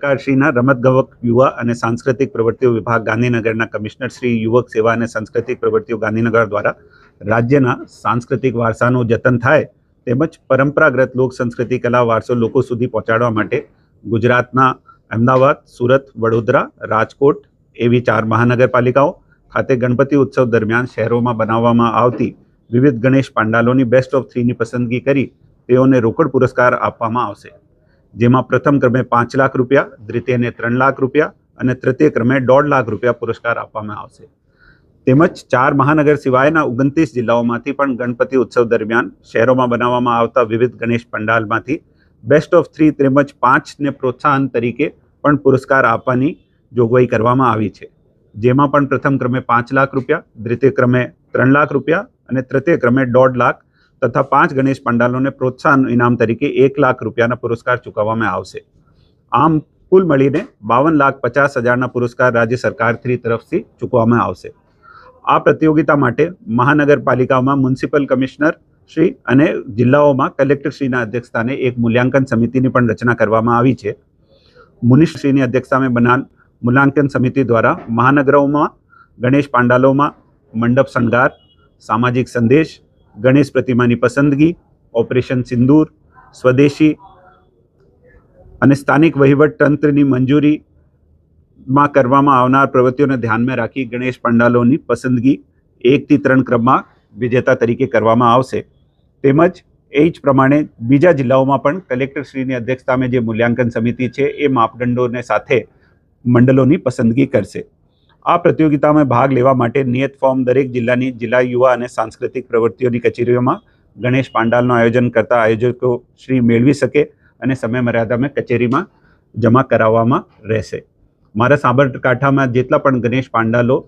સરકારશ્રીના રમતગમત યુવા અને સાંસ્કૃતિક પ્રવૃત્તિઓ વિભાગ ગાંધીનગરના કમિશનર શ્રી યુવક સેવા અને સાંસ્કૃતિક પ્રવૃત્તિઓ ગાંધીનગર દ્વારા રાજ્યના સાંસ્કૃતિક વારસાનું જતન થાય તેમજ પરંપરાગત લોક સંસ્કૃતિ કલા વારસો લોકો સુધી પહોંચાડવા માટે ગુજરાતના અમદાવાદ, સુરત, વડોદરા, રાજકોટ એવી ચાર મહાનગરપાલિકાઓ ખાતે ગણપતિ ઉત્સવ દરમિયાન શહેરોમાં બનાવવામાં આવતી વિવિધ ગણેશ પાંડાલોની બેસ્ટ ઓફ થ્રીની પસંદગી કરી તેઓને રોકડ પુરસ્કાર આપવામાં આવશે. જેમાં પ્રથમ ક્રમે પાંચ લાખ રૂપિયા, દ્વિતીયને ત્રણ લાખ રૂપિયા અને તૃતીય ક્રમે દોઢ લાખ રૂપિયા પુરસ્કાર આપવામાં આવશે. તેમજ ચાર મહાનગર સિવાયના ઓગણત્રીસ જિલ્લાઓમાંથી પણ ગણપતિ ઉત્સવ દરમિયાન શહેરોમાં બનાવવામાં આવતા વિવિધ ગણેશ પંડાલમાંથી બેસ્ટ ઓફ થ્રી તેમજ પાંચને પ્રોત્સાહન તરીકે પણ પુરસ્કાર આપવાની જોગવાઈ કરવામાં આવી છે. જેમાં પણ પ્રથમ ક્રમે પાંચ લાખ રૂપિયા, દ્વિતીય ક્રમે ત્રણ લાખ રૂપિયા અને તૃતીય ક્રમે દોઢ લાખ તથા પાંચ ગણેશ પંડાલોને પ્રોત્સાહન ઇનામ તરીકે એક લાખ રૂપિયાના પુરસ્કાર ચૂકવવામાં આવશે. આમ કુલ મળીને બાવન લાખ પચાસ હજારના પુરસ્કાર રાજ્ય સરકારથી તરફથી ચૂકવવામાં આવશે. આ પ્રતિયોગિતા માટે મહાનગરપાલિકામાં મ્યુનિસિપલ કમિશનર શ્રી અને જિલ્લાઓમાં કલેક્ટરશ્રીના અધ્યક્ષસ્થાને એક મૂલ્યાંકન સમિતિની પણ રચના કરવામાં આવી છે. મુનિશ્રીની અધ્યક્ષતામાં બનાલ મૂલ્યાંકન સમિતિ દ્વારા મહાનગરોમાં ગણેશ પાંડાલોમાં મંડપ શણગાર, સામાજિક સંદેશ ગણેશ પ્રતિમાની પસંદગી, ઓપરેશન સિંદૂર, સ્વદેશી અને સ્થાનિક વહીવટ તંત્રની મંજૂરીમાં કરવામાં આવનાર પ્રવૃત્તિઓને ધ્યાનમાં રાખી ગણેશ પંડાલોની પસંદગી એકથી ત્રણ ક્રમમાં વિજેતા તરીકે કરવામાં આવશે. તેમજ એ જ પ્રમાણે બીજા જિલ્લાઓમાં પણ કલેક્ટરશ્રીની અધ્યક્ષતામાં જે મૂલ્યાંકન સમિતિ છે એ માપદંડોને સાથે મંડળોની પસંદગી કરશે. આ પ્રતિયોગિતામાં ભાગ લેવા માટે નિયત ફોર્મ દરેક જિલ્લાની જિલ્લા યુવા અને સાંસ્કૃતિક પ્રવૃત્તિઓની કચેરીઓમાં ગણેશ પાંડાલનું આયોજન કરતા આયોજકો શ્રી મેળવી શકે અને સમય મર્યાદામાં કચેરીમાં જમા કરાવવામાં રહેશે. મારા સાબરકાંઠામાં જેટલા પણ ગણેશ પાંડાલો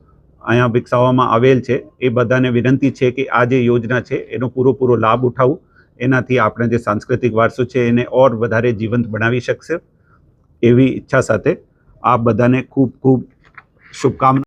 અહીંયા વિકસાવવામાં આવેલ છે, એ બધાને વિનંતી છે કે આ જે યોજના છે, એનો પૂરો પૂરો લાભ ઉઠાવવું એનાથી આપણે જે સાંસ્કૃતિક વારસો છે, એને ઓર વધારે જીવંત બનાવી શકશે એવી ઈચ્છા સાથે આપ બધાને ખૂબ ખૂબ શુભકામના